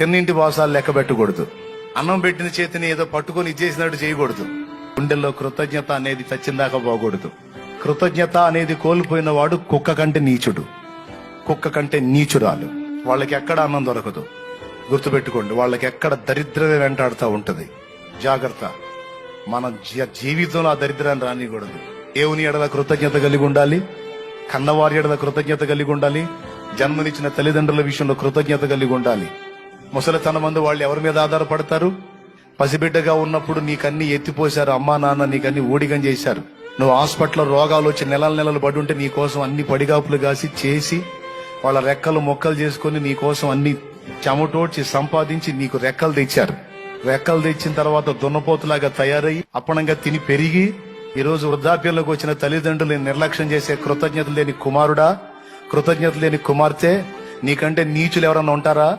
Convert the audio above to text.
తిన్నింటి వాసాలు లెక్క పెట్టకూడదు. అన్నం పెట్టిన చేతిని ఏదో పట్టుకొని ఇచ్చేసినట్టు చేయకూడదు. గుండెల్లో కృతజ్ఞత అనేది చచ్చిందాకా పోకూడదు. కృతజ్ఞత అనేది కోల్పోయిన వాడు కుక్క కంటే నీచుడు. కుక్క కంటే నీచురాలు. వాళ్ళకి ఎక్కడ అన్నం దొరకదు. గుర్తుపెట్టుకోండి వాళ్ళకి ఎక్కడ దరిద్రమే వెంటాడుతూ ఉంటది. జాగ్రత్త. మన జీవితంలో ఆ దరిద్రాన్ని రానికూడదు. దేవుని ఎడల కృతజ్ఞత కలిగి ఉండాలి. కన్నవారి ఎడల కృతజ్ఞత కలిగి ఉండాలి. జన్మనిచ్చిన తల్లిదండ్రుల విషయంలో కృతజ్ఞత కలిగి ఉండాలి. ముసలితనం మంది వాళ్ళు ఎవరి మీద ఆధారపడతారు? పసిబిడ్డగా ఉన్నప్పుడు నీకన్ని ఎత్తిపోశారు అమ్మా నాన్న నీకన్ని ఊడిగం చేశారు. నువ్వు హాస్పిటల్లో రోగాలు వచ్చి నెలల నెలలు పడి ఉంటే నీ కోసం అన్ని పడిగాపులు కాసి చేసి వాళ్ళ రెక్కలు మొక్కలు చేసుకొని నీ కోసం అన్ని చెమటోడ్చి సంపాదించి నీకు రెక్కలు తెచ్చారు. రెక్కలు తెచ్చిన తర్వాత దున్నపోతులాగా తయారయ్యి అప్పనంగా తిని పెరిగి ఈరోజు వృద్ధాప్యంలోకి వచ్చిన తల్లిదండ్రులు నిర్లక్ష్యం చేసే కృతజ్ఞత లేని కుమారుడా కృతజ్ఞత లేని కుమార్తె నీకంటే నీచులు ఎవరన్నా ఉంటారా?